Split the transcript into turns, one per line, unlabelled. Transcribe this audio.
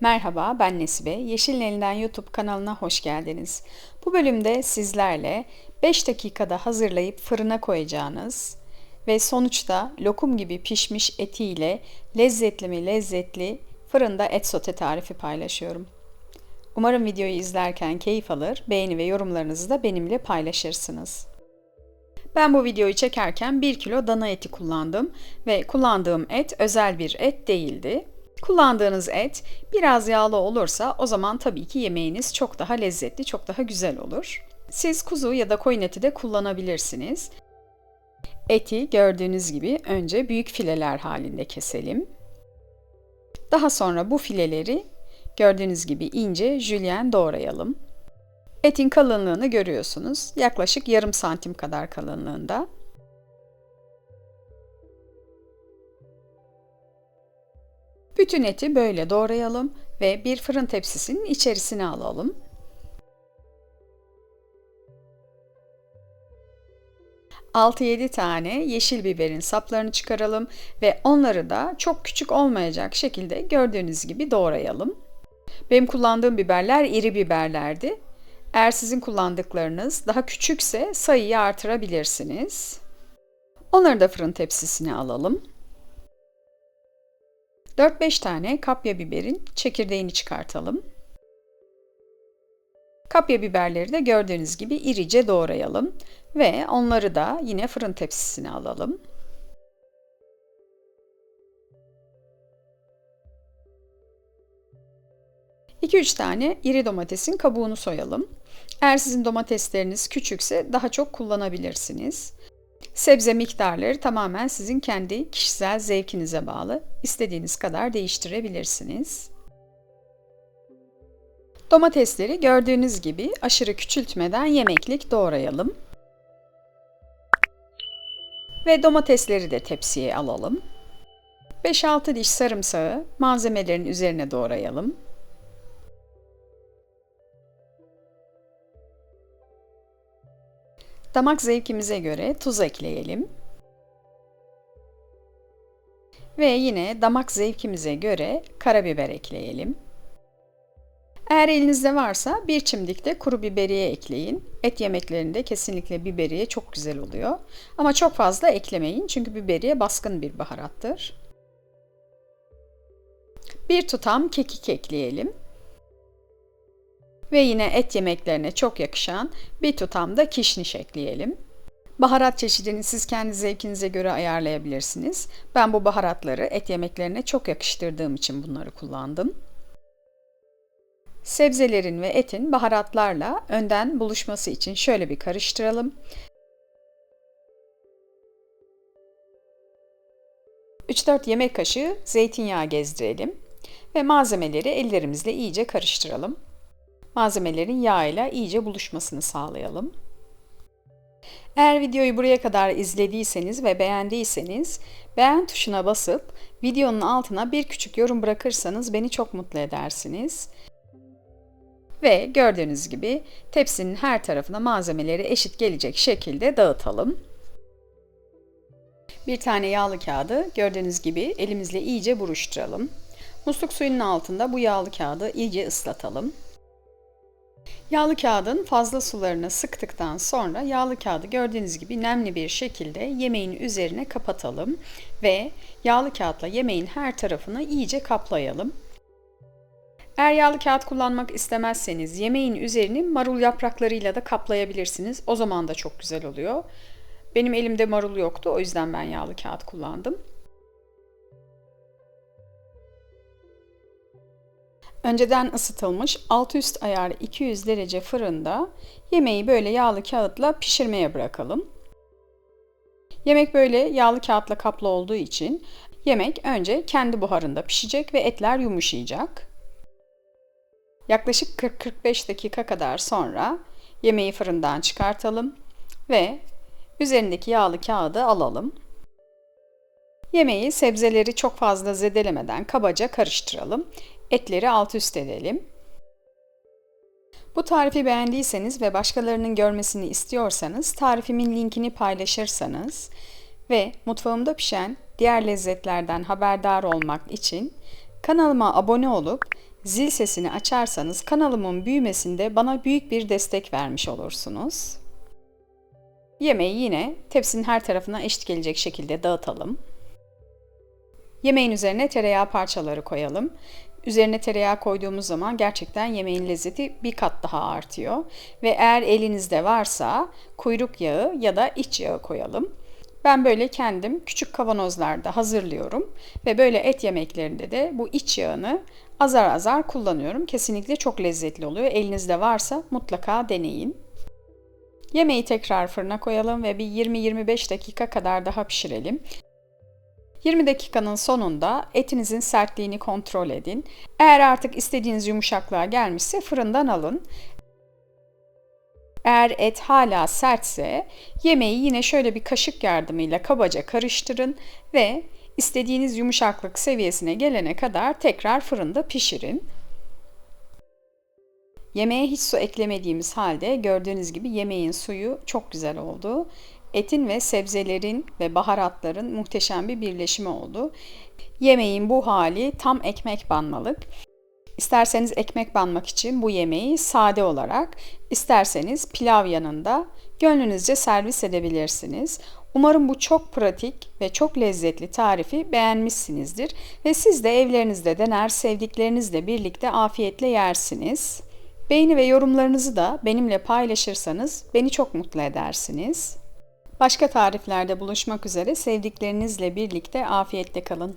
Merhaba, ben Nesibe. Yeşilin Elinden YouTube kanalına hoş geldiniz. Bu bölümde sizlerle 5 dakikada hazırlayıp fırına koyacağınız ve sonuçta lokum gibi pişmiş etiyle lezzetli mi lezzetli fırında et sote tarifi paylaşıyorum. Umarım videoyu izlerken keyif alır, beğeni ve yorumlarınızı da benimle paylaşırsınız. Ben bu videoyu çekerken 1 kilo dana eti kullandım ve kullandığım et özel bir et değildi. Kullandığınız et biraz yağlı olursa o zaman tabii ki yemeğiniz çok daha lezzetli, çok daha güzel olur. Siz kuzu ya da koyun eti de kullanabilirsiniz. Eti gördüğünüz gibi önce büyük fileler halinde keselim. Daha sonra bu fileleri gördüğünüz gibi ince jülyen doğrayalım. Etin kalınlığını görüyorsunuz. Yaklaşık yarım santim kadar kalınlığında. Bütün eti böyle doğrayalım ve bir fırın tepsisinin içerisine alalım. Altı yedi tane yeşil biberin saplarını çıkaralım ve onları da çok küçük olmayacak şekilde gördüğünüz gibi doğrayalım. Benim kullandığım biberler iri biberlerdi. Eğer sizin kullandıklarınız daha küçükse sayıyı artırabilirsiniz. Onları da fırın tepsisine alalım. 4-5 tane kapya biberin çekirdeğini çıkartalım. Kapya biberleri de gördüğünüz gibi irice doğrayalım ve onları da yine fırın tepsisine alalım. İki üç tane iri domatesin kabuğunu soyalım. Eğer sizin domatesleriniz küçükse daha çok kullanabilirsiniz. Sebze miktarları tamamen sizin kendi kişisel zevkinize bağlı. İstediğiniz kadar değiştirebilirsiniz. Domatesleri gördüğünüz gibi aşırı küçültmeden yemeklik doğrayalım. Ve domatesleri de tepsiye alalım. 5-6 diş sarımsağı malzemelerin üzerine doğrayalım. Damak zevkimize göre tuz ekleyelim. Ve yine damak zevkimize göre karabiber ekleyelim. Eğer elinizde varsa bir çimdik de kuru biberiye ekleyin. Et yemeklerinde kesinlikle biberiye çok güzel oluyor. Ama çok fazla eklemeyin çünkü biberiye baskın bir baharattır. Bir tutam kekik ekleyelim. Ve yine et yemeklerine çok yakışan bir tutam da kişniş ekleyelim. Baharat çeşidini siz kendi zevkinize göre ayarlayabilirsiniz. Ben bu baharatları et yemeklerine çok yakıştırdığım için bunları kullandım. Sebzelerin ve etin baharatlarla önden buluşması için şöyle bir karıştıralım. ...3-4 yemek kaşığı zeytinyağı gezdirelim ve malzemeleri ellerimizle iyice karıştıralım malzemelerin yağ ile iyice buluşmasını sağlayalım. Eğer videoyu buraya kadar izlediyseniz ve beğendiyseniz beğen tuşuna basıp videonun altına bir küçük yorum bırakırsanız beni çok mutlu edersiniz. Ve gördüğünüz gibi tepsinin her tarafına malzemeleri eşit gelecek şekilde dağıtalım. Bir tane yağlı kağıdı gördüğünüz gibi elimizle iyice buruşturalım. Musluk suyunun altında bu yağlı kağıdı iyice ıslatalım. Yağlı kağıdın fazla sularını sıktıktan sonra yağlı kağıdı gördüğünüz gibi nemli bir şekilde yemeğin üzerine kapatalım ve yağlı kağıtla yemeğin her tarafını iyice kaplayalım. Eğer yağlı kağıt kullanmak istemezseniz yemeğin üzerini marul yapraklarıyla da kaplayabilirsiniz. O zaman da çok güzel oluyor. Benim elimde marul yoktu o yüzden ben yağlı kağıt kullandım. Önceden ısıtılmış alt üst ayarlı 200 derece fırında yemeği böyle yağlı kağıtla pişirmeye bırakalım. Yemek böyle yağlı kağıtla kaplı olduğu için yemek önce kendi buharında pişecek ve etler yumuşayacak. Yaklaşık 40-45 dakika kadar sonra yemeği fırından çıkartalım ve üzerindeki yağlı kağıdı alalım. Yemeği sebzeleri çok fazla zedelemeden kabaca karıştıralım. Etleri alt üst edelim. Bu tarifi beğendiyseniz ve başkalarının görmesini istiyorsanız tarifimin linkini paylaşırsanız ve mutfağımda pişen diğer lezzetlerden haberdar olmak için kanalıma abone olup zil sesini açarsanız kanalımın büyümesinde bana büyük bir destek vermiş olursunuz. Yemeği yine tepsinin her tarafına eşit gelecek şekilde dağıtalım. Yemeğin üzerine tereyağı parçaları koyalım. Üzerine tereyağı koyduğumuz zaman gerçekten yemeğin lezzeti bir kat daha artıyor. Ve eğer elinizde varsa kuyruk yağı ya da iç yağı koyalım. Ben böyle kendim küçük kavanozlarda hazırlıyorum ve böyle et yemeklerinde de bu iç yağını azar azar kullanıyorum. Kesinlikle çok lezzetli oluyor. Elinizde varsa mutlaka deneyin. Yemeği tekrar fırına koyalım ve bir 20-25 dakika kadar daha pişirelim. 20 dakikanın sonunda etinizin sertliğini kontrol edin. Eğer artık istediğiniz yumuşaklığa gelmişse fırından alın. Eğer et hala sertse yemeği yine şöyle bir kaşık yardımıyla kabaca karıştırın ve istediğiniz yumuşaklık seviyesine gelene kadar tekrar fırında pişirin. Yemeğe hiç su eklemediğimiz halde gördüğünüz gibi yemeğin suyu çok güzel oldu. Etin ve sebzelerin ve baharatların muhteşem bir birleşimi oldu. Yemeğin bu hali tam ekmek banmalık. İsterseniz ekmek banmak için bu yemeği sade olarak, isterseniz pilav yanında gönlünüzce servis edebilirsiniz. Umarım bu çok pratik ve çok lezzetli tarifi beğenmişsinizdir ve siz de evlerinizde dener sevdiklerinizle birlikte afiyetle yersiniz. Beğeni ve yorumlarınızı da benimle paylaşırsanız beni çok mutlu edersiniz. Başka tariflerde buluşmak üzere sevdiklerinizle birlikte afiyetle kalın.